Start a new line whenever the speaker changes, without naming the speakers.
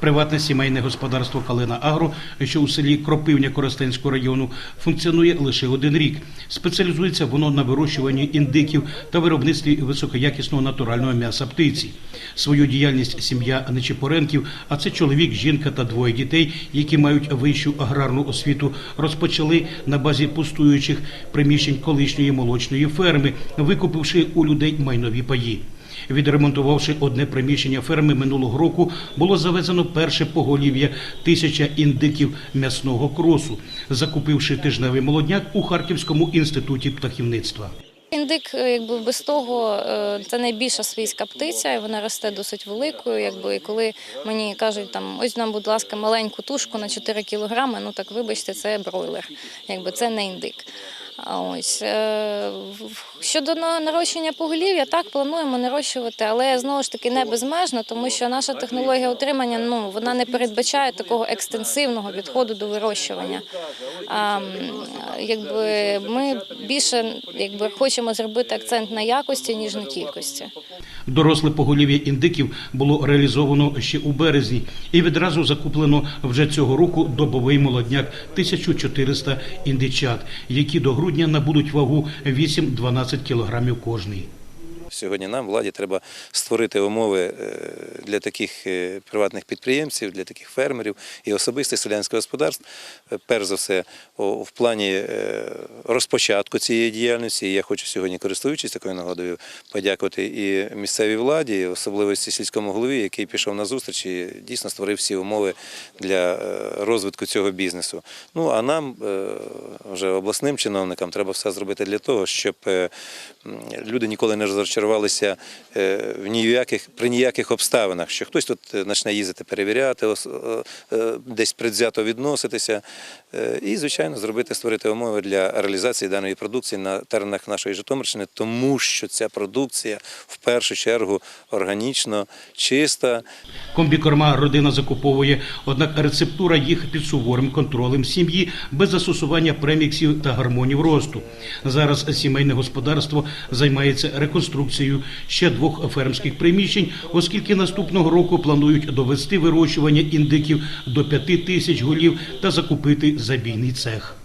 Приватне сімейне господарство Калина Агро, що у селі Кропивня Коростенського району, функціонує лише один рік. Спеціалізується воно на вирощуванні індиків та виробництві високоякісного натурального м'яса птиці. Свою діяльність сім'я Нечипоренків, а це чоловік, жінка та двоє дітей, які мають вищу аграрну освіту, розпочали на базі пустуючих приміщень колишньої молочної ферми, викупивши у людей майнові паї. Відремонтувавши одне приміщення ферми минулого року, було завезено перше поголів'я тисяча індиків м'ясного кросу, закупивши тижневий молодняк у Харківському інституті птахівництва.
Індик, е, якби без того, е, це найбільша свійська птиця, і вона росте досить великою. Якби і коли мені кажуть, там ось нам, будь ласка, маленьку тушку на 4 кілограми, ну так вибачте, це бройлер. Якби це не індик. Ось е, щодо на- нарощення поголів'я, так плануємо нарощувати, але знову ж таки не безмежно, тому що наша технологія утримання ну вона не передбачає такого екстенсивного підходу до вирощування. А, якби ми більше якби хочемо зробити акцент на якості ніж на кількості.
Доросле поголів'я індиків було реалізовано ще у березні і відразу закуплено вже цього року добовий молодняк 1400 індичат, які до грудня набудуть вагу 8-12 кілограмів кожний.
Сьогодні нам, владі, треба створити умови е, для таких е, приватних підприємців, для таких фермерів і особистих селянських господарств. Е, Перш за все, в плані розпочатку цієї діяльності. Я хочу сьогодні, користуючись такою нагодою, подякувати і місцевій владі, і особливості сільському голові, який пішов на зустріч і дійсно створив всі умови для розвитку цього бізнесу. Ну а нам, вже обласним чиновникам, треба все зробити для того, щоб люди ніколи не розчарувалися е, в ніяких при ніяких обставинах, що хтось тут е, почне їздити перевіряти, е, е, десь предвзято відноситися, е, і звичайно зробити створити умови для реалізації даної продукції на теренах нашої Житомирщини, тому що ця продукція в першу чергу органічно чиста.
Комбікорма родина закуповує, однак рецептура їх під суворим контролем сім'ї без застосування преміксів та гормонів росту. Зараз сімейне господарство займається реконструкцією ще двох фермських приміщень, оскільки наступного року планують довести вирощування індиків до 5 тисяч голів та закупити забійний цех.